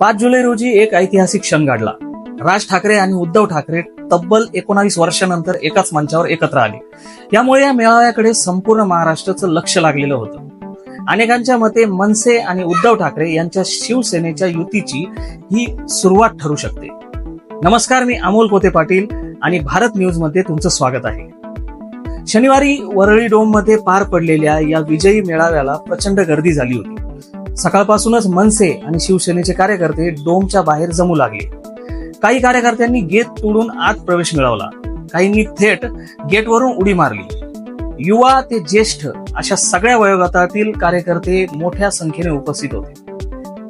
पाच जुलै रोजी एक ऐतिहासिक क्षण घडला. राज ठाकरे आणि उद्धव ठाकरे तब्बल एकोणावीस वर्षानंतर एकाच मंचावर एकत्र आले. यामुळे या मेळाव्याकडे संपूर्ण महाराष्ट्राचं लक्ष लागलेलं होतं. अनेकांच्या मते मनसे आणि उद्धव ठाकरे यांच्या शिवसेनेच्या युतीची ही सुरुवात ठरू शकते. नमस्कार मी अमोल कोते पाटील आणि भारत न्यूजमध्ये तुमचं स्वागत आहे. शनिवारी वरळी डोममध्ये पार पडलेल्या या विजयी मेळाव्याला प्रचंड गर्दी झाली होती. सकाळपासूनच मनसे आणि शिवसेनेचे कार्यकर्ते डोमच्या बाहेर जमू लागले. काही कार्यकर्त्यांनी गेट तोडून आत प्रवेश मिळवला. काहींनी थेट गेटवरून उडी मारली. युवा ते ज्येष्ठ अशा सगळ्या वयोगटातील कार्यकर्ते मोठ्या संख्येने उपस्थित होते.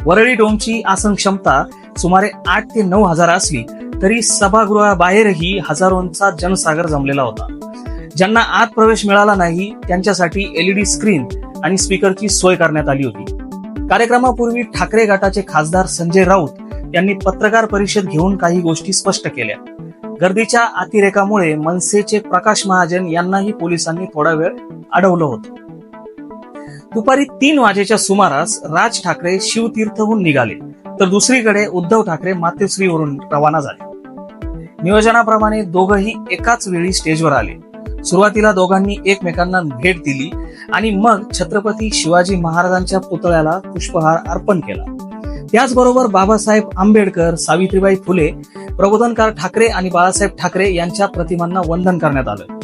वरळी डोमची आसन क्षमता सुमारे आठ ते नऊ हजार असली तरी सभागृहाबाहेरही हजारोंचा जनसागर जमलेला होता. ज्यांना आत प्रवेश मिळाला नाही त्यांच्यासाठी एलईडी स्क्रीन आणि स्पीकरची सोय करण्यात आली होती. कार्यक्रमापूर्वी ठाकरे गटाचे खासदार संजय राऊत यांनी पत्रकार परिषद घेऊन काही गोष्टी स्पष्ट केल्या. गर्दीच्या अतिरेकामुळे मनसेचे प्रकाश महाजन यांनाही पोलिसांनी थोडा वेळ अडवलं होतं. दुपारी तीन वाजेच्या सुमारास राज ठाकरे शिवतीर्थहून निघाले तर दुसरीकडे उद्धव ठाकरे मातोश्रीवरून रवाना झाले. नियोजनाप्रमाणे दोघंही एकाच वेळी स्टेजवर आले. सुरुवातीला दोघांनी एकमेकांना भेट दिली आणि मग छत्रपती शिवाजी महाराजांच्या पुतळ्याला पुष्पहार अर्पण केला. त्याचबरोबर बाबासाहेब आंबेडकर सावित्रीबाई फुले प्रबोधनकार ठाकरे आणि बाळासाहेब ठाकरे यांच्या प्रतिमांना वंदन करण्यात आलं.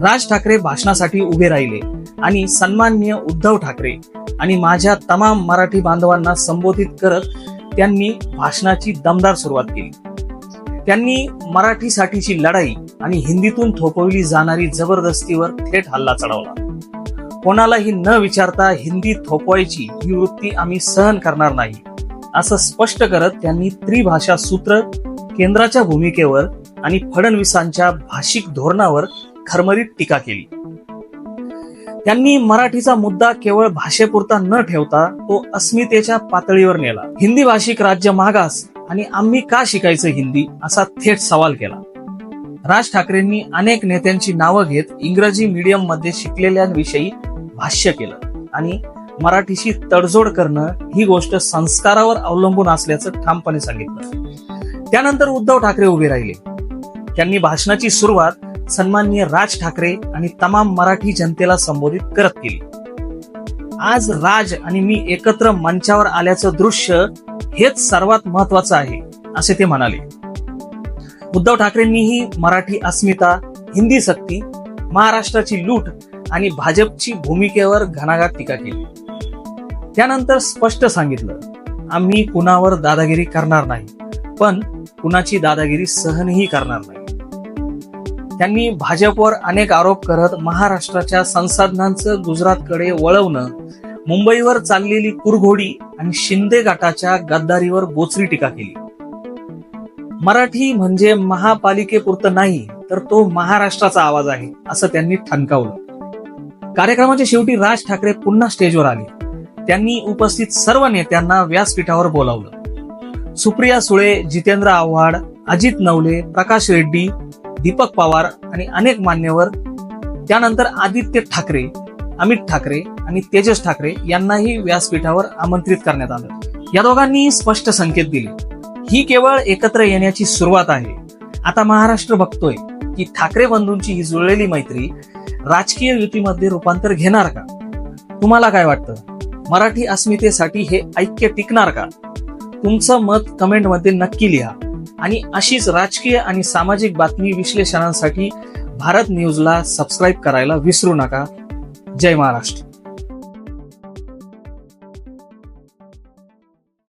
राज ठाकरे भाषणासाठी उभे राहिले आणि सन्माननीय उद्धव ठाकरे आणि माझ्या तमाम मराठी बांधवांना संबोधित करत त्यांनी भाषणाची दमदार सुरुवात केली. त्यांनी मराठीसाठीची लढाई आणि हिंदीतून थोपवली जाणारी जबरदस्तीवर थेट हल्ला चढवला. कोणालाही न विचारता हिंदी थोपवायची ही वृत्ती आम्ही सहन करणार नाही. असं स्पष्ट करत त्यांनी त्रिभाषा सूत्र केंद्राच्या भूमिकेवर आणि फडणवीसांच्या भाषिक धोरणावर खरमरीत टीका केली. त्यांनी मराठीचा मुद्दा केवळ भाषेपुरता न ठेवता तो अस्मितेच्या पातळीवर नेला. हिंदी भाषिक राज्य मागास आणि आम्ही का शिकायचं हिंदी असा थेट सवाल केला. राज ठाकरेंनी अनेक नेत्यांची नावं घेत इंग्रजी मीडियममध्ये शिकलेल्यांविषयी भाष्य केलं. आणि मराठीशी तडजोड करणं ही गोष्ट संस्कारावर अवलंबून असल्याचं ठामपणे सांगितलं. त्यानंतर उद्धव ठाकरे उभे राहिले. त्यांनी भाषणाची सुरुवात सन्माननीय राज ठाकरे आणि तमाम मराठी जनतेला संबोधित करत केली. आज राज आणि मी एकत्र मंचावर आल्याचं दृश्य हेच सर्वात महत्वाचं आहे असे ते म्हणाले. उद्धव ठाकरेंनीही मराठी अस्मिता हिंदी सक्ती महाराष्ट्राची लूट आणि भाजपची भूमिकेवर घणाघात टीका केली. त्यानंतर स्पष्ट सांगितलं आम्ही कुणावर दादागिरी करणार नाही पण कुणाची दादागिरी सहनही करणार नाही. त्यांनी भाजपवर अनेक आरोप करत महाराष्ट्राच्या संसाधनांचं गुजरातकडे वळवणं मुंबईवर चाललेली कुरघोडी आणि शिंदे गटाच्या गद्दारीवर बोचरी टीका केली. मराठी म्हणजे महापालिकेपुरतं नाही तर तो महाराष्ट्राचा आवाज आहे असं त्यांनी ठणकावलं. कार्यक्रमाच्या शेवटी राज ठाकरे पुन्हा स्टेजवर आले. त्यांनी उपस्थित सर्व नेत्यांना व्यासपीठावर बोलावलं. सुप्रिया सुळे जितेंद्र आव्हाड अजित नवले प्रकाश रेड्डी दीपक पवार आणि अनेक मान्यवर त्यानंतर आदित्य ठाकरे अमित ठाकरे आणि तेजस ठाकरे यांनाही व्यासपीठावर आमंत्रित करण्यात आलं. या दोघांनी स्पष्ट संकेत दिले. ही केवळ एकत्र येण्याची सुरुवात आहे. आता महाराष्ट्र बघतोय की ठाकरे बंधूंची ही जुळलेली मैत्री राजकीय युतीमध्ये रूपांतर घेणार का? तुम्हाला काय वाटतं? मराठी अस्मितेसाठी हे ऐक्य टिकणार का? तुमचं मत कमेंटमध्ये नक्की लिहा. आणि अशीच राजकीय आणि सामाजिक बातमी विश्लेषणांसाठी भारत न्यूजला सबस्क्राईब करायला विसरू नका. जय महाराष्ट्र.